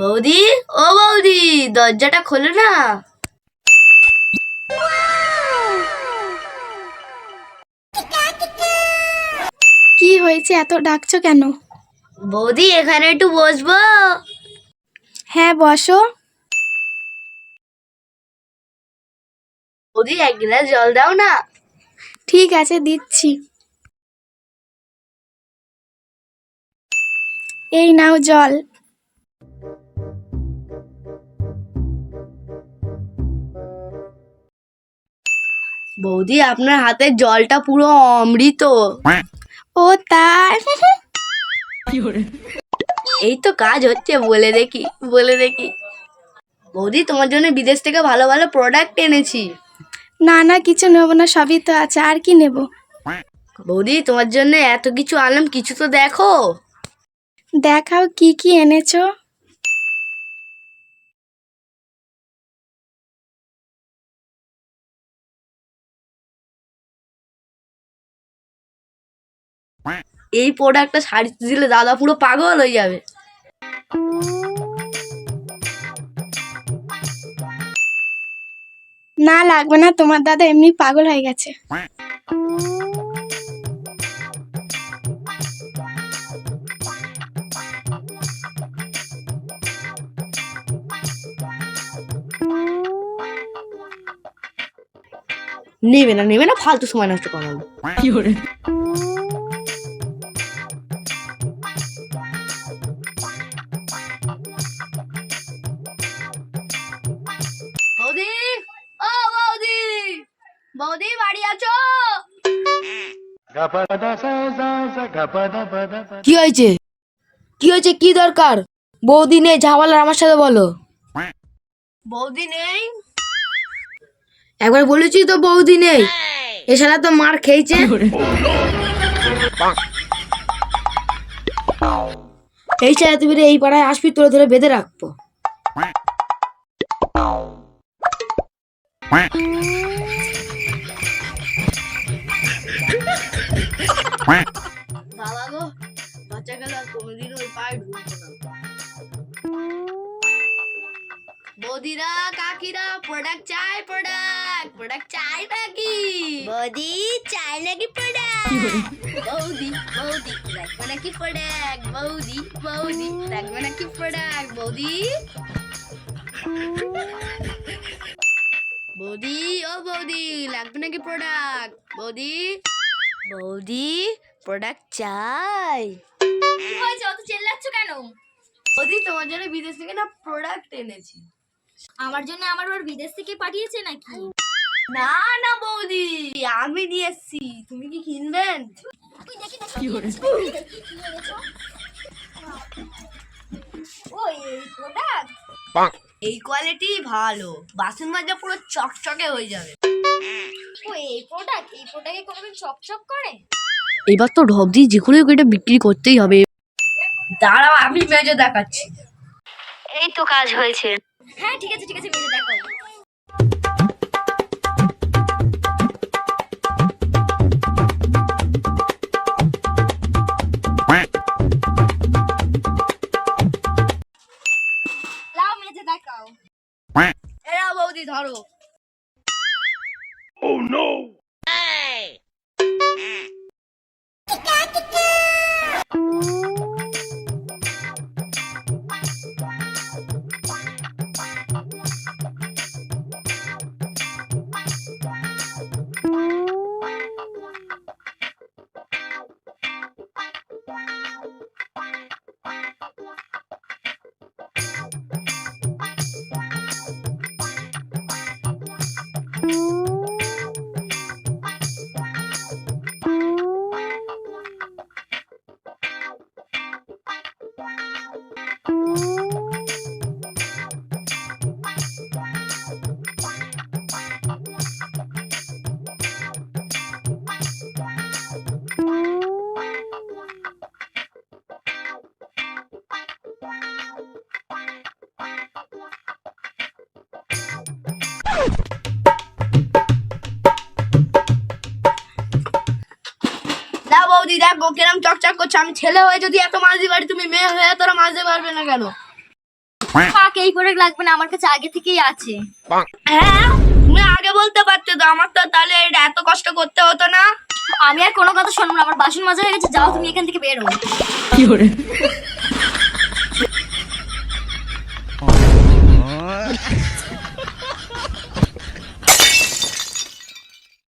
বৌদি ও বৌদি দরজাটা খোলো না। কি হয়েছে? এত ডাকছো কেন? বৌদি এখানে একটু বসবো? হ্যাঁ বসো। বৌদি এক গ্লাস জল দাও না। ঠিক আছে দিচ্ছি। এই নাও জল। বৌদি আপনার হাতের জলটা পুরো অমৃত। ও তাই? এই তো কাজ হচ্ছে বলে দেখি বলে দেখি। বৌদি তোমার জন্য বিদেশ থেকে ভালো ভালো প্রোডাক্ট এনেছি। না না কিছু নেব না সবই তো আছে আর কি নেব? বৌদি তোমার জন্য এত কিছু আনলাম কিছু তো দেখো। দেখাও কি কি এনেছো? এই প্রোডাক্টটা শাড়িতে দিলে দাদা পুরো পাগল হয়ে যাবে। না লাগবে না তোমার দাদা এমনি পাগল হয়ে গেছে। নেবে না নেবে না ফালতু সময় নষ্ট করালো বৌদি বাড়ি আছো? কি হয়েছে? কি হয়েছে? কি দরকার? বৌদি নেই ঝামেলা আমার সাথে বলো। বৌদি নেই? একবার বলেছি তো বৌদি নেই। এ শালা তো মার খেয়েছে। এই শালা তুমি রে এই পাড়ায় আসবি তোরে ধরে বেঁধে রাখব। বাবা গো বাচ্চা গেল আর কোনোদিন ওই পায়ে ঢুকবো না বৌদিরা কাকিরা প্রোডাক্ট চাই প্রোডাক্ট প্রোডাক্ট চাই নাকি বৌদি চাই নাকি প্রোডাক্ট বৌদি বৌদি রাখবে নাকি প্রোডাক্ট বৌদি বৌদি রাখবে নাকি প্রোডাক্ট বৌদি বৌদি ও বৌদি লাগবে নাকি প্রোডাক্ট বৌদি বৌদি প্রোডাক্ট চাই। কি হয়েছে? অত চেল্লাচ্ছ কেন? বৌদি তোমার জন্য বিদেশ থেকে না প্রোডাক্ট এনেছি। আমার জন্য আমার ওর বিদেশ থেকে পাঠিয়েছে নাকি? না না বৌদি আমি নিয়ে এসছি। তুমি কি কিনবেন তুই দেখি দেখি। কি প্রোডাক্ট এই কোয়ালিটি ভালো। বাসন মাজা পুরো চকচকে হয়ে যাবে। ও এই প্রোডাক্ট এই প্রোডাক্টে কোনোদিন চকচক করে? এবার তো ঢপ দিয়ে যে কোনো এটা বিক্রি করতেই হবে। দাঁড়াও আমি মেজে দেখাচ্ছি। এই তো কাজ হয়েছে। হ্যাঁ ঠিক আছে ঠিক আছে মেজে দেখো লাও মেজে দেখাও। এরা বৌদি ধরো। না বৌদি দেখো কিরম চকচক করছে। আমি ছেলে হয়ে যদি এত মাছ দিতে পারি তুমি মেয়ে হয়ে তোরা মাছ দিতে পারবে না কেন? থাক এই প্রোডাক্ট লাগবে না আমার কাছে আগে থেকেই আছে। হ্যাঁ তুমি আগে বলতে পারতে তো আমার তো তাহলে এটা এত কষ্ট করতে হতো না। আমি আর কোনো কথা শুনব না আমার বাসন মাজা হয়ে গেছে যাও তুমি এখান থেকে বেরো।